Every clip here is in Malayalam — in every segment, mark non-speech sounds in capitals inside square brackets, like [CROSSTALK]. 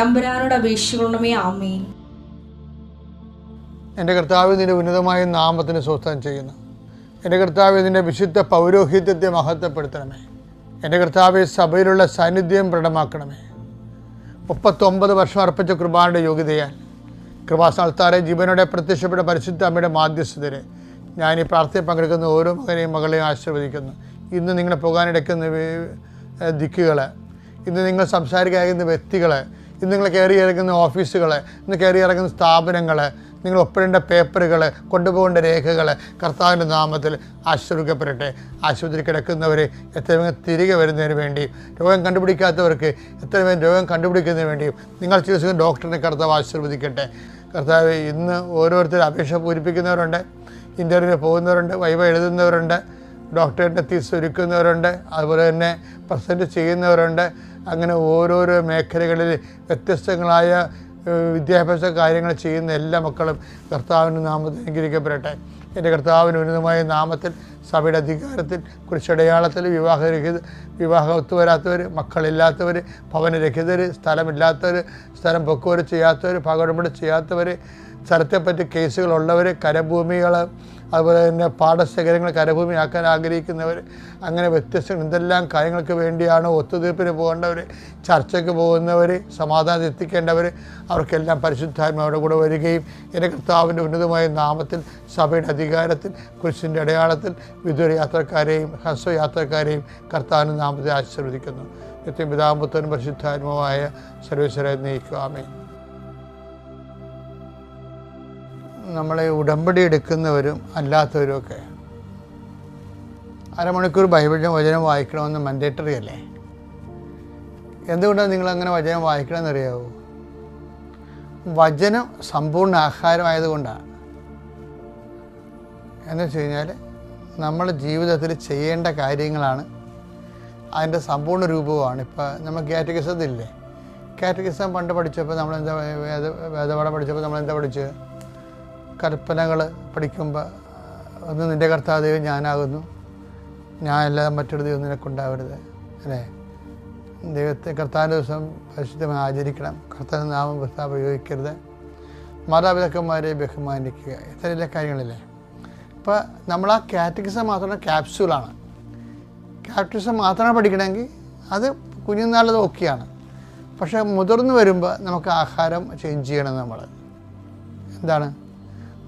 തമ്പുരാനോട് അപേക്ഷിക്കണമേ ആമേൻ. എന്റെ കർത്താവ് നിന്റെ ഉന്നതമായ നാമത്തിന് സ്വസ്ഥം ചെയ്യുന്നു. എന്റെ കർത്താവ് നിന്റെ വിശുദ്ധ പൗരോഹിത്യത്തെ മഹത്വപ്പെടുത്തണമേ. എന്റെ കർത്താവ് സഭയിലുള്ള സാന്നിധ്യം പ്രകടമാക്കണമേ. മുപ്പത്തൊമ്പത് വർഷം അർപ്പിച്ച കൃപാനയുടെ യോഗ്യതയാൽ കൃപാസ്ഥാനത്താറെ ജീവനോടെ പ്രത്യക്ഷപ്പെട്ട പരിശുദ്ധ അമ്മയുടെ മാധ്യസ്ഥതരെ ഞാൻ ഈ പ്രാർത്ഥന പങ്കെടുക്കുന്ന ഓരോ മകനെയും മകളെയും ആശീർവദിക്കുന്നു. ഇന്ന് നിങ്ങളെ പോകാനിടയ്ക്കുന്ന ദിക്കുകൾ ഇന്ന് നിങ്ങൾ സംസാരിക്കുന്ന വ്യക്തികൾ ഇന്ന് നിങ്ങൾ കയറി ഇറങ്ങുന്ന ഓഫീസുകൾ ഇന്ന് കയറി ഇറങ്ങുന്ന സ്ഥാപനങ്ങൾ നിങ്ങൾ ഒപ്പിടേണ്ട പേപ്പറുകൾ കൊണ്ടുപോകേണ്ട രേഖകൾ കർത്താവിന്റെ നാമത്തിൽ ആശ്രയിക്കപ്പെടട്ടെ ആശുപത്രി കിടക്കുന്നവർ എത്ര വേഗം തിരികെ വരുന്നതിന് വേണ്ടിയും രോഗം കണ്ടുപിടിക്കാത്തവർക്ക് എത്ര വേഗം രോഗം കണ്ടുപിടിക്കുന്നതിന് വേണ്ടിയും നിങ്ങൾ ചികിത്സിക്കുന്ന ഡോക്ടറിനെ കർത്താവ് ആശീർവദിക്കട്ടെ. കർത്താവ് ഇന്ന് ഓരോരുത്തർ അപേക്ഷ പൂരിപ്പിക്കുന്നവരുണ്ട് ഇന്റർവ്യൂ പോകുന്നവരുണ്ട് വൈവ എഴുതുന്നവരുണ്ട് ഡോക്ടറിന്റെ തീസ് ഒരുക്കുന്നവരുണ്ട് അതുപോലെ തന്നെ പ്രസന്റ് ചെയ്യുന്നവരുണ്ട്. അങ്ങനെ ഓരോരോ മേഖലകളിൽ വ്യത്യസ്തങ്ങളായ വിദ്യാഭ്യാസ കാര്യങ്ങൾ ചെയ്യുന്ന എല്ലാ മക്കളും കർത്താവിന്റെ നാമത്തിൽ അനുഗ്രഹിക്കപ്പെടട്ടെ. എന്റെ കർത്താവിന് ഉന്നതമായ നാമത്തിൽ സഭയുടെ അധികാരത്തിൽ കുരിശടയാളത്തിൽ വിവാഹരഹിത വിവാഹം ഒത്തുവരാത്തവർ മക്കളില്ലാത്തവർ ഭവനരഹിതർ സ്ഥലമില്ലാത്തവർ സ്ഥലം പൊക്കുവർ ചെയ്യാത്തവർ പകടുമ്പോൾ ചെയ്യാത്തവർ സ്ഥലത്തെപ്പറ്റി കേസുകളുള്ളവർ കരഭൂമികൾ അതുപോലെ തന്നെ പാടശേഖരങ്ങൾ കരഭൂമിയാക്കാൻ ആഗ്രഹിക്കുന്നവർ അങ്ങനെ വ്യത്യസ്ത എന്തെല്ലാം കാര്യങ്ങൾക്ക് വേണ്ടിയാണ് ഒത്തുതീർപ്പിന് പോകേണ്ടവർ ചർച്ചയ്ക്ക് പോകുന്നവർ സമാധാനം എത്തിക്കേണ്ടവർ അവർക്കെല്ലാം പരിശുദ്ധാത്മാവിടെ കൂടെ വരികയും എന്റെ കർത്താവിന്റെ ഉന്നതമായ നാമത്തിൽ സഭയുടെ അധികാരത്തിൽ കുരിശിന്റെ അടയാളത്തിൽ വിദൂര യാത്രക്കാരെയും ഹ്രസ്വ യാത്രക്കാരെയും കർത്താവിന്റെ നാമത്തെ ആശീർവദിക്കുന്നു. നിത്യം പിതാമ്പുത്തനും പരിശുദ്ധാത്മാവായ സർവേശ്വരെ നയിക്കുവാമേ നമ്മളെ ഉടമ്പടി എടുക്കുന്നവരും അല്ലാത്തവരും ഒക്കെ. അരമണിക്കൂർ ബൈബിളിന്റെ വചനം വായിക്കണമെന്ന് മൻഡേറ്ററി അല്ലേ? എന്തുകൊണ്ടാണ് നിങ്ങളങ്ങനെ വചനം വായിക്കണമെന്ന് അറിയാവോ വചനം സമ്പൂർണ ആഹാരമായതുകൊണ്ടാണ്. എന്ന് വെച്ച് കഴിഞ്ഞാൽ നമ്മൾ ജീവിതത്തിൽ ചെയ്യേണ്ട കാര്യങ്ങളാണ് അതിന്റെ സമ്പൂർണ രൂപമാണ് ഇപ്പോൾ നമ്മൾ കാറ്റഗിസത്തില്ലേ കാറ്റഗിസം പണ്ട് പഠിച്ചപ്പോൾ നമ്മൾ എന്താ വേദ വേദപാഠം പഠിച്ചപ്പോൾ നമ്മൾ എന്താ പഠിച്ചത്? കൽപ്പനകൾ പഠിക്കുമ്പോൾ ഒന്ന് നിന്റെ കർത്താവ് ദൈവം ഞാനാകുന്നു. ഞാൻ അല്ലാതെ മറ്റൊരു ദൈവം നിനക്കുണ്ടാവരുത്. അല്ലേ? ദൈവത്തെ കർത്താവിന്റെ ദിവസം പരിശുദ്ധമായി ആചരിക്കണം. കർത്താവിന്റെ നാമം വൃത്താ പ്രയോഗിക്കരുത്. മാതാപിതാക്കന്മാരെ ബഹുമാനിക്കുക. ഇത്തരം കാര്യങ്ങളില്ലേ? അപ്പോൾ നമ്മൾ ആ കാറ്റഗിസം മാത്രം ക്യാപ്സ്യൂളാണ്. ക്യാപ്റ്റിസം മാത്രമാണ് പഠിക്കണമെങ്കിൽ അത് കുഞ്ഞുനാളത് ഓക്കെയാണ്. പക്ഷേ മുതിർന്നു വരുമ്പോൾ നമുക്ക് ആഹാരം ചേഞ്ച് ചെയ്യണം നമ്മൾ എന്താണ്?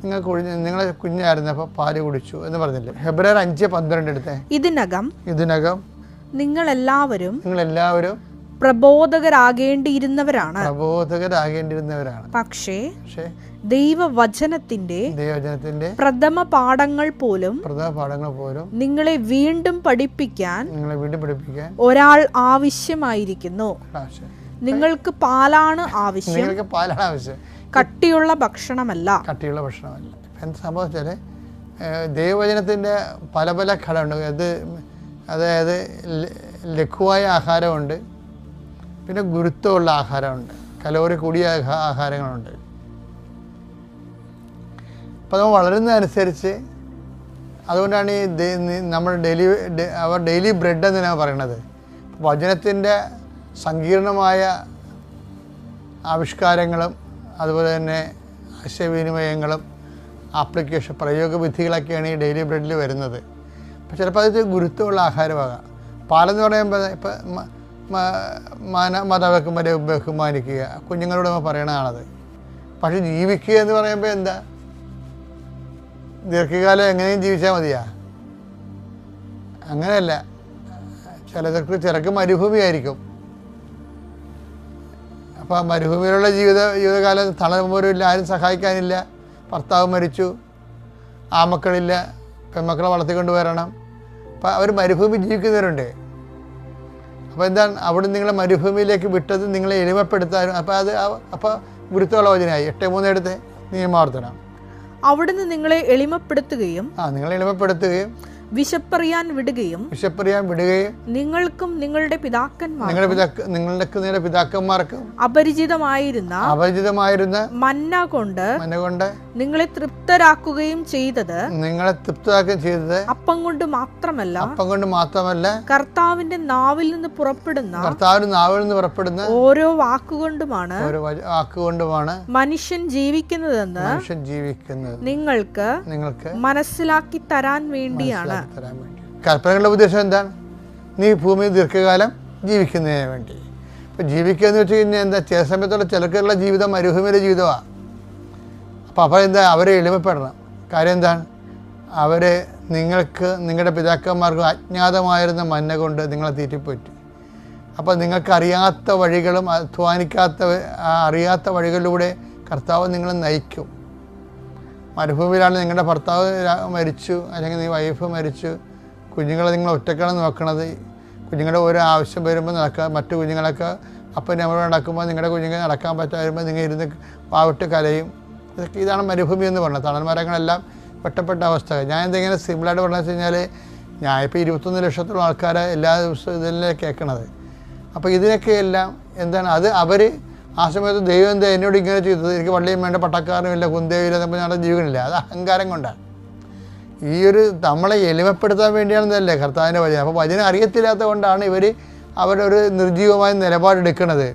നിങ്ങൾ കുഞ്ഞ് നിങ്ങൾ കുഞ്ഞായിരുന്നപ്പോൾ പാൽ കുടിച്ചു എന്ന് പറഞ്ഞില്ലേ? ഫെബ്രുവരി അഞ്ച് പന്ത്രണ്ട് എടുത്തേ. ഇതിനകം ഇതിനകം നിങ്ങളെല്ലാവരും നിങ്ങളെല്ലാവരും പ്രബോധകരാകേണ്ടിയിരുന്നവരാണ്. പ്രബോധകരാകേണ്ടിയിരുന്നവരാണ്. പക്ഷേ പക്ഷേ ദൈവവചനത്തിന്റെ ദൈവവചനത്തിന്റെ പ്രഥമ പാഠങ്ങൾ പോലും പ്രഥമ പാഠങ്ങൾ പോലും നിങ്ങളെ വീണ്ടും പഠിപ്പിക്കാൻ നിങ്ങളെ വീണ്ടും പഠിപ്പിക്കാൻ ഒരാൾ ആവശ്യമായിരിക്കുന്നു. ആവശ്യം. നിങ്ങൾക്ക് പാലാണ് ആവശ്യം. നിങ്ങൾക്ക് പാലാണ് ആവശ്യം. കട്ടിയുള്ള ഭക്ഷണമല്ല. കട്ടിയുള്ള ഭക്ഷണമല്ല. എന്ത് സംഭവിച്ചാൽ ദൈവവചനത്തിന്റെ പല പല ഘടകമുണ്ട് അത് അതായത് ലഘുവായ ആഹാരമുണ്ട്. പിന്നെ ഗുരുത്വമുള്ള ആഹാരമുണ്ട്. കലോറി കൂടിയ ആഹാരങ്ങളുണ്ട്. അപ്പോൾ നമ്മൾ വളരുന്നതനുസരിച്ച് അതുകൊണ്ടാണ് ഈ നമ്മൾ ഡെയിലി അവർ ഡെയിലി ബ്രെഡ് എന്നാണ് പറയണത് വചനത്തിന്റെ സങ്കീർണമായ ആവിഷ്കാരങ്ങളും അതുപോലെ തന്നെ ആശയവിനിമയങ്ങളും ആപ്ലിക്കേഷൻ പ്രയോഗവിധികളൊക്കെയാണ് ഈ ഡെയിലി ബ്രെഡിൽ വരുന്നത്. അപ്പോൾ ചിലപ്പോൾ അത് ഗുരുത്വമുള്ള ആഹാരമാകാം. പാലെന്ന് പറയുമ്പോൾ ഇപ്പം മാന മാതാപിതാക്കന്മാരെ ബഹുമാനിക്കുക കുഞ്ഞുങ്ങളോട് പറയണതാണത് പക്ഷെ ജീവിക്കുക എന്ന് പറയുമ്പോൾ എന്താ? ദീർഘകാലം എങ്ങനെയും ജീവിച്ചാൽ മതിയാ. അങ്ങനെയല്ല. ചിലർക്ക് ചിലർക്ക് മരുഭൂമിയായിരിക്കും. അപ്പോൾ ആ മരുഭൂമിയിലുള്ള ജീവിത ജീവിതകാലം തളരുമ്പോരില്ല ആരും സഹായിക്കാനില്ല. ഭർത്താവ് മരിച്ചു ആ മക്കളില്ല പെൺമക്കളെ വളർത്തിക്കൊണ്ട് വരണം അപ്പോൾ അവർ മരുഭൂമി ജീവിക്കുന്നവരുണ്ട്. അപ്പോൾ എന്താണ് അവിടെ നിങ്ങളെ മരുഭൂമിയിലേക്ക് വിട്ടത് നിങ്ങളെ എളിമപ്പെടുത്താനും അപ്പോൾ അത് അപ്പോൾ ഗുരുത്വമുള്ള വചനമായി എട്ട് മൂന്ന് എടുത്ത് നിയമാവർത്തനം അവിടുന്ന് നിങ്ങളെ എളിമപ്പെടുത്തുകയും ആ നിങ്ങളെ എളിമപ്പെടുത്തുകയും വിശപ്പറിയാൻ വിടുകയും വിശപ്പറിയാൻ വിടുകയും നിങ്ങൾക്കും നിങ്ങളുടെ പിതാക്കന്മാർ നിങ്ങളുടെ പിതാക്ക നിങ്ങളുടെ നിങ്ങളുടെ പിതാക്കന്മാർക്കും അപരിചിതമായിരുന്ന അപരിചിതമായിരുന്ന മന്ന കൊണ്ട് മന്ന കൊണ്ട് നിങ്ങളെ തൃപ്തരാക്കുകയും ചെയ്തത് നിങ്ങളെ തൃപ്തരാക്കുകയും ചെയ്തത് അപ്പം കൊണ്ട് മാത്രമല്ല അപ്പം കൊണ്ട് മാത്രമല്ല കർത്താവിന്റെ നാവിൽ നിന്ന് പുറപ്പെടുന്ന കർത്താവിന്റെ നാവിൽ നിന്ന് പുറപ്പെടുന്ന ഓരോ വാക്കുകൊണ്ടുമാണ് ഓരോ വാക്കുകൊണ്ടുമാണ് മനുഷ്യൻ ജീവിക്കുന്നതെന്ന് മനുഷ്യൻ ജീവിക്കുന്നത്. നിങ്ങൾക്ക് നിങ്ങൾക്ക് മനസ്സിലാക്കി തരാൻ വേണ്ടിയാണ്. തരാൻ വേണ്ടി കൽപ്പനകളുടെ ഉദ്ദേശം എന്താണ്? നീ ഭൂമിയിൽ ദീർഘകാലം ജീവിക്കുന്നതിന് വേണ്ടി. ഇപ്പം ജീവിക്കുക എന്ന് വെച്ച് കഴിഞ്ഞാൽ എന്താ? ചില സമയത്തുള്ള ചിലർക്കുള്ള ജീവിതം മരുഭൂമിയിലെ ജീവിതമാണ് അപ്പോൾ അപ്പോൾ എന്താ? അവരെ എളിമപ്പെടണം. കാര്യം എന്താണ്? അവരെ നിങ്ങൾക്ക് നിങ്ങളുടെ പിതാക്കന്മാർക്ക് അജ്ഞാതമായിരുന്ന മന്ന കൊണ്ട് നിങ്ങളെ തീറ്റിപ്പറ്റി. അപ്പോൾ നിങ്ങൾക്കറിയാത്ത വഴികളും അധ്വാനിക്കാത്ത അറിയാത്ത വഴികളിലൂടെ കർത്താവ് നിങ്ങളെ നയിക്കും. മരുഭൂമിയിലാണ് നിങ്ങളുടെ ഭർത്താവ് മരിച്ചു അല്ലെങ്കിൽ നീ വൈഫ് മരിച്ചു. കുഞ്ഞുങ്ങളെ നിങ്ങൾ ഒറ്റക്കാണ് നോക്കണത്. കുഞ്ഞുങ്ങളുടെ ഓരോ ആവശ്യം വരുമ്പോൾ നടക്കുക മറ്റു കുഞ്ഞുങ്ങളൊക്കെ അപ്പം നമ്മൾ നടക്കുമ്പോൾ നിങ്ങളുടെ കുഞ്ഞുങ്ങൾ നടക്കാൻ പറ്റാ വരുമ്പോൾ നിങ്ങൾ ഇരുന്ന് പാവിട്ട് കലയും ഇതൊക്കെ ഇതാണ് മരുഭൂമി എന്ന് പറഞ്ഞത്. തണൽമരങ്ങളെല്ലാം പെട്ടപ്പെട്ട അവസ്ഥ ഞാൻ എന്തെങ്കിലും സിമ്പിളായിട്ട് പറഞ്ഞു വെച്ച് കഴിഞ്ഞാൽ ഞാൻ ഇപ്പോൾ ഇരുപത്തൊന്ന് ലക്ഷത്തോളം ആൾക്കാരെ എല്ലാ ദിവസവും ഇതിലേക്ക് കേൾക്കണത്. അപ്പോൾ ഇതിനൊക്കെ എല്ലാം എന്താണ്? അത് അവർ ആ സമയത്ത് ദൈവം എന്താ എന്നോട് ഇങ്ങനെ ചെയ്തത്? എനിക്ക് പള്ളിയും വേണ്ട പട്ടക്കാരനും ഇല്ല കുന്തയും എന്നപ്പോൾ ഞങ്ങളുടെ ജീവനില്ല അത് അഹങ്കാരം കൊണ്ടാണ് ഈ ഒരു നമ്മളെ എളിമപ്പെടുത്താൻ വേണ്ടിയാണെന്നല്ലേ കർത്താവിന്റെ വചനം. അപ്പോൾ വചനം അറിയത്തില്ലാത്തത് കൊണ്ടാണ് ഇവർ അവരൊരു നിർജീവമായ നിലപാടെടുക്കുന്നത്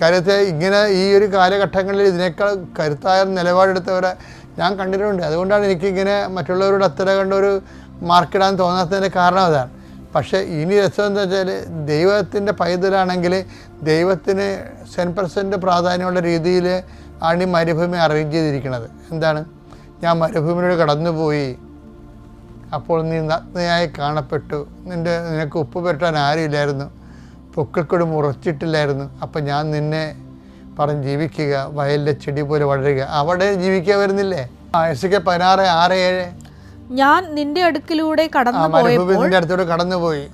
കാര്യത്തെ ഇങ്ങനെ ഈ ഒരു കാലഘട്ടങ്ങളിൽ ഇതിനേക്കാൾ കരുത്തായ നിലപാടെടുത്തവരെ ഞാൻ കണ്ടിട്ടുണ്ട്. അതുകൊണ്ടാണ് എനിക്കിങ്ങനെ മറ്റുള്ളവരോട് അത്ര കണ്ടൊരു മാർക്കിടാൻ തോന്നാത്തതിന്റെ കാരണം അതാണ്. പക്ഷേ ഇനി രസം എന്താ വെച്ചാൽ ദൈവത്തിന്റെ പൈതലാണെങ്കിൽ ദൈവത്തിന് സെൻ പെർസെന്റ് പ്രാധാന്യമുള്ള രീതിയിൽ ആണ് ഈ മരുഭൂമി അറേഞ്ച് ചെയ്തിരിക്കുന്നത്. എന്താണ്? ഞാൻ മരുഭൂമിയിലൂടെ കടന്നുപോയി. അപ്പോൾ നീ നഗ്നയായി കാണപ്പെട്ടു. നിന്റെ നിനക്ക് ഉപ്പ് പുരട്ടാൻ ആരുമില്ലായിരുന്നു. പൊക്കിൾക്കൊടി മുറച്ചിട്ടില്ലായിരുന്നു അപ്പം ഞാൻ നിന്നെ പറഞ്ഞ് ജീവിക്കുക. വയലിലെ ചെടി പോലെ വളരുക. അവിടെ ജീവിക്കാൻ വരുന്നില്ലേ? ആ എസ് കെ പതിനാറ് ആറ് ഏഴ് ഞാൻ നിന്റെ അടുക്കിലൂടെ കടന്നു പോയപ്പോൾ നിന്റെ അടുത്തൂടെ കടന്നുപോയി.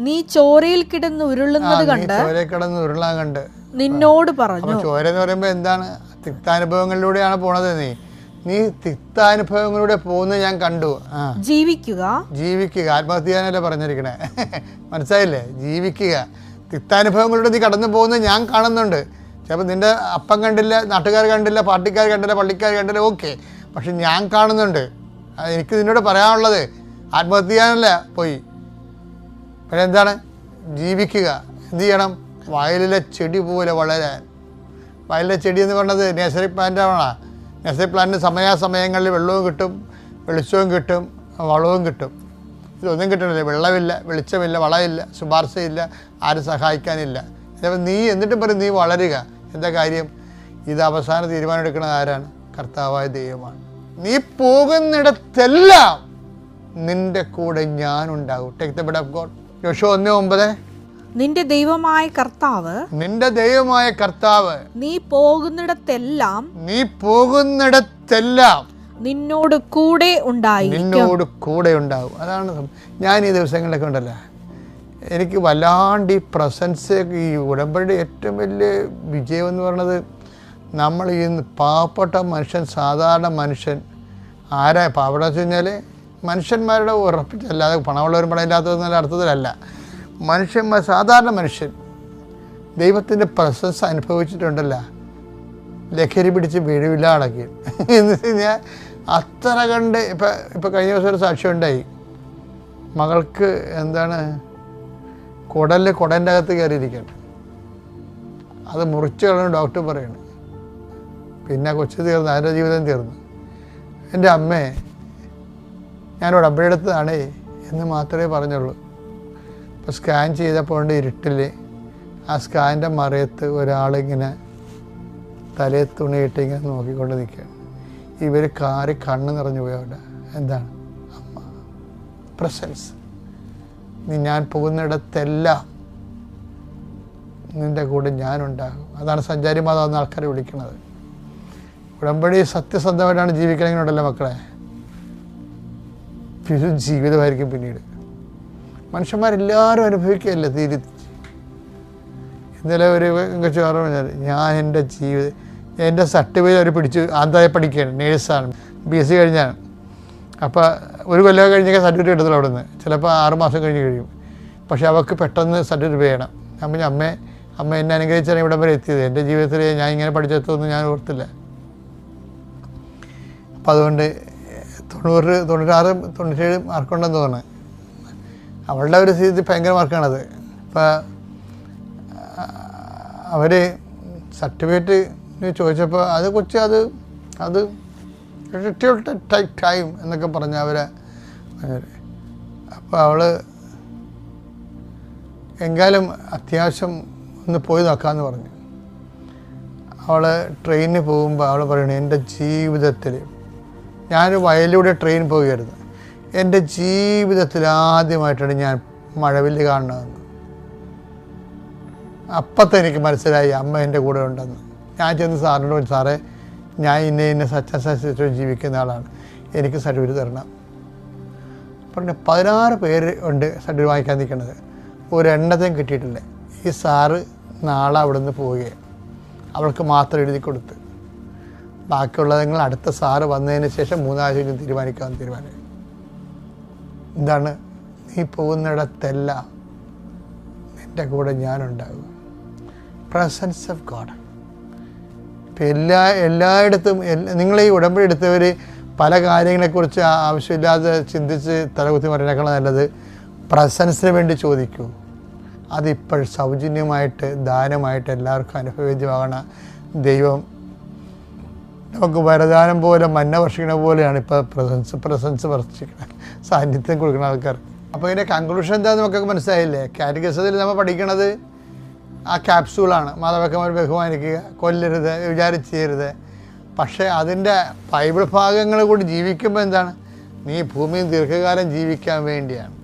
നീ ചോരയിൽ കിടന്ന് ഉരുളുന്നത് കണ്ട് കിടന്ന് ഉരുളാൻ കണ്ട്. നിന്നോട് പറഞ്ഞു. ചോര എന്ന് പറയുമ്പോൾ എന്താണ്? തിക്താനുഭവങ്ങളിലൂടെയാണ് പോണത് നീ. നീ തിക്താനുഭവങ്ങളിലൂടെ പോകുന്നത് ഞാൻ കണ്ടു. ജീവിക്കുക. ജീവിക്കുക. ആത്മഹത്യ പറഞ്ഞിരിക്കണേ. [LAUGHS] മനസ്സിലായില്ലേ? ജീവിക്കുക. തിക്താനുഭവങ്ങളിലൂടെ നീ കടന്നു പോകുന്നത് ഞാൻ കാണുന്നുണ്ട്. ചിലപ്പോൾ നിന്റെ അപ്പം കണ്ടില്ല നാട്ടുകാർ കണ്ടില്ല പാർട്ടിക്കാർ കണ്ടില്ല പള്ളിക്കാർ കണ്ടില്ല ഓക്കെ. പക്ഷെ ഞാൻ കാണുന്നുണ്ട്. എനിക്ക് നിന്നോട് പറയാനുള്ളത് ആത്മഹത്യ ചെയ്യാനല്ല പോയി. പക്ഷെ എന്താണ്? ജീവിക്കുക. എന്ത് ചെയ്യണം? വയലിലെ ചെടി പോലെ വളരാൻ. വയലിലെ ചെടി എന്ന് പറഞ്ഞത് നഴ്സറി പ്ലാന്റാണ് നഴ്സറി പ്ലാന്റിന് സമയാസമയങ്ങളിൽ വെള്ളവും കിട്ടും വെളിച്ചവും കിട്ടും വളവും കിട്ടും. ഇതൊന്നും കിട്ടണില്ല. വെള്ളമില്ല വെളിച്ചമില്ല വളമില്ല ശുപാർശയില്ല ആരും സഹായിക്കാനില്ല. നീ എന്നിട്ടും പറയും നീ വളരുക. എന്താ കാര്യം? ഇത് അവസാന തീരുമാനം എടുക്കുന്നത് ആരാണ്? കർത്താവായ ദൈവമാണ്. നീ പോകുന്നിടത്തെല്ലാം നിന്റെ കൂടെ ഞാനുണ്ടാകും. Take the bid of God യോശോ ഒന്ന് ഒമ്പത്. നിന്റെ ദൈവമായ കർത്താവ് നിന്റെ ദൈവമായ കർത്താവ് നീ പോകുന്നിടത്തെല്ലാം നീ പോകുന്നിടത്തെല്ലാം നിന്നോട് കൂടെ ഉണ്ടായി നിന്നോട് കൂടെ ഉണ്ടാവും അതാണ് ഞാൻ ഈ ദിവസങ്ങളിലൊക്കെ ഉണ്ടല്ലോ. എനിക്ക് വല്ലാണ്ട് ഈ പ്രസൻസ് ഈ ഉടമ്പടിയുടെ ഏറ്റവും വലിയ വിജയം എന്ന് പറയുന്നത് നമ്മൾ ഈ പാവപ്പെട്ട മനുഷ്യൻ സാധാരണ മനുഷ്യൻ ആരാ പാവപ്പെട്ട വെച്ച് കഴിഞ്ഞാൽ മനുഷ്യന്മാരുടെ ഉറപ്പിച്ചല്ലാതെ പണമുള്ളവരും പണമില്ലാത്തതെന്നുള്ള അർത്ഥത്തിലല്ല. മനുഷ്യന്മാർ സാധാരണ മനുഷ്യൻ ദൈവത്തിന്റെ പ്രസൻസ് അനുഭവിച്ചിട്ടുണ്ടല്ല. ലഹരി പിടിച്ച് വീഴുവില്ല അടക്കി. എന്ന് വെച്ച് കഴിഞ്ഞാൽ അത്ര കണ്ട് ഇപ്പം ഇപ്പം കഴിഞ്ഞ ദിവസം ഒരു സാക്ഷ്യം ഉണ്ടായി. മകൾക്ക് എന്താണ്? കുടലിൽ കുടന്റെ അകത്ത് കയറിയിരിക്കണം അത് മുറിച്ച് കളഞ്ഞ് ഡോക്ടർ പറയണം. പിന്നെ കൊച്ചു തീർന്നു അതിന്റെ ജീവിതം തീർന്നു. എന്റെ അമ്മേ ഞാൻ ഉടമ്പടിയെടുത്തതാണേ എന്ന് മാത്രമേ പറഞ്ഞുള്ളൂ. അപ്പോൾ സ്കാൻ ചെയ്തപ്പോൾ ഇരുട്ടിൽ ആ സ്കാനിന്റെ മറയത്ത് ഒരാളിങ്ങനെ തലേ തുണിയിട്ട് ഇങ്ങനെ നോക്കിക്കൊണ്ട് നിൽക്കുകയാണ്. ഇവർ കാറി കണ്ണ് നിറഞ്ഞു പോയി അവിടെ. എന്താണ്? അമ്മ. പ്രസൻസ്. നീ ഞാൻ പോകുന്നിടത്തെല്ലാം നിന്റെ കൂടെ ഞാനുണ്ടാകും. അതാണ് സഞ്ചാരി മാതാവ് എന്ന് ആൾക്കാരെ വിളിക്കുന്നത്. ഉടമ്പടി സത്യസന്ധമായിട്ടാണ് ജീവിക്കണമെങ്കിലുണ്ടല്ലോ മക്കളെ. ഇത് ജീവിതമായിരിക്കും പിന്നീട്. മനുഷ്യന്മാരെല്ലാവരും അനുഭവിക്കുകയല്ലേ തിരി? ഇന്നലെ ഒരു കൊച്ചു പറഞ്ഞാൽ ഞാൻ എന്റെ ജീവിതം എന്റെ സർട്ടിഫിക്കറ്റ് അവർ പിടിച്ച് ആദായ പഠിക്കുകയാണ് നേഴ്സാണ് ബി എസ് സി കഴിഞ്ഞാണ്. അപ്പോൾ ഒരു കൊല്ലം കഴിഞ്ഞൊക്കെ സർട്ടിഫിക്കറ്റ് എടുത്തുള്ളൂ അവിടെ നിന്ന് ചിലപ്പോൾ ആറുമാസം കഴിഞ്ഞ് കഴിയും. പക്ഷേ അവൾക്ക് പെട്ടെന്ന് സർട്ടിഫിക്കറ്റ് വേണം. അമ്മ അമ്മേ അമ്മ എന്നെ അനുഗ്രഹിച്ചാണ് ഇവിടെ വരെ എത്തിയത്. എന്റെ ജീവിതത്തിൽ ഞാൻ ഇങ്ങനെ പഠിച്ചെത്തുമെന്ന് ഞാൻ ഓർത്തില്ല. അപ്പം അതുകൊണ്ട് തൊണ്ണൂറ് തൊണ്ണൂറ്റാറ് തൊണ്ണൂറ്റേഴ് മാർക്കുണ്ടെന്ന് തോന്നുന്നു. അവളുടെ ഒരു സ്ഥിതി ഭയങ്കര മാർക്കാണത്. അപ്പോൾ അവർ സർട്ടിഫിക്കറ്റ് ചോദിച്ചപ്പോൾ അത് കൊച്ചു അത് അത് ടൈം ടൈം എന്നൊക്കെ പറഞ്ഞ അവരെ അപ്പോൾ അവൾ എങ്കാലും അത്യാവശ്യം ഒന്ന് പോയി നോക്കാമെന്ന് പറഞ്ഞു. അവൾ ട്രെയിനിന് പോകുമ്പോൾ അവൾ പറയണേ എന്റെ ജീവിതത്തിൽ ഞാൻ വയലിലൂടെ ട്രെയിൻ പോവുകയായിരുന്നു. എന്റെ ജീവിതത്തിൽ ആദ്യമായിട്ടാണ് ഞാൻ മഴവില്ല് കാണുന്നതെന്ന് അപ്പത്തെ എനിക്ക് മനസ്സിലായി അമ്മ എന്റെ കൂടെ ഉണ്ടെന്ന്. ഞാൻ ചെന്ന് സാറിനോട് സാറേ ഞാൻ ഇന്ന ഇന്ന സച്ച സച്ചിട്ട് ജീവിക്കുന്ന ആളാണ്. എനിക്ക് സർട്ടിഫിക്കറ്റ് തരണം. പറഞ്ഞു പതിനാറ് പേര് ഉണ്ട് സർട്ടിഫിക്കറ്റ് വാങ്ങിക്കാൻ നിൽക്കുന്നത്. ഒരെണ്ണത്തെയും കിട്ടിയിട്ടില്ല. ഈ സാറ് നാളെ അവിടെ നിന്ന് പോവുകയാണ്. അവൾക്ക് മാത്രം എഴുതി കൊടുത്ത്. ബാക്കിയുള്ളത് നിങ്ങൾ അടുത്ത സാറ് വന്നതിന് ശേഷം മൂന്നാഴ്ച കഴിഞ്ഞ് തീരുമാനിക്കാമെന്ന് തീരുമാനം എന്താണ്? നീ പോകുന്നിടത്തെല്ലാം നിന്റെ കൂടെ ഞാനുണ്ടാകും. പ്രസൻസ് ഓഫ് ഗോഡ് ഇപ്പം എല്ലാ എല്ലായിടത്തും എല്ലാ- നിങ്ങൾ ഈ ഉടമ്പടി എടുത്തവർ പല കാര്യങ്ങളെക്കുറിച്ച് ആവശ്യമില്ലാതെ ചിന്തിച്ച് തലകുത്തി മറിനേക്കാൾ നല്ലത് പ്രസൻസിന് വേണ്ടി ചോദിക്കൂ. അതിപ്പോൾ സൗജന്യമായിട്ട് ദാനമായിട്ട് എല്ലാവർക്കും അനുഭവേദ്യമാകണ ദൈവം നമുക്ക് വരദാനം പോലെ മന്ന വർഷിക്കണ പോലെയാണ് ഇപ്പോൾ പ്രസൻസ് പ്രസൻസ് വർഷിക്കണം സാന്നിധ്യം കൊടുക്കുന്ന ആൾക്കാർ. അപ്പോൾ ഇതിന്റെ കൺക്ലൂഷൻ എന്താണെന്ന് നമുക്കൊക്കെ മനസ്സിലായില്ലേ? കാറ്റഗസത്തിൽ നമ്മൾ പഠിക്കണത് ആ ക്യാപ്സൂളാണ് മാതാപിതാക്കന്മാർ ബഹുമാനിക്കുക കൊല്ലരുത് വിചാരിച്ച് ചെയ്യരുത്. പക്ഷേ അതിന്റെ ബൈബിൾ ഭാഗങ്ങൾ കൂടി ജീവിക്കുമ്പോൾ എന്താണ്? നീ ഭൂമിയിൽ ദീർഘകാലം ജീവിക്കാൻ വേണ്ടിയാണ്.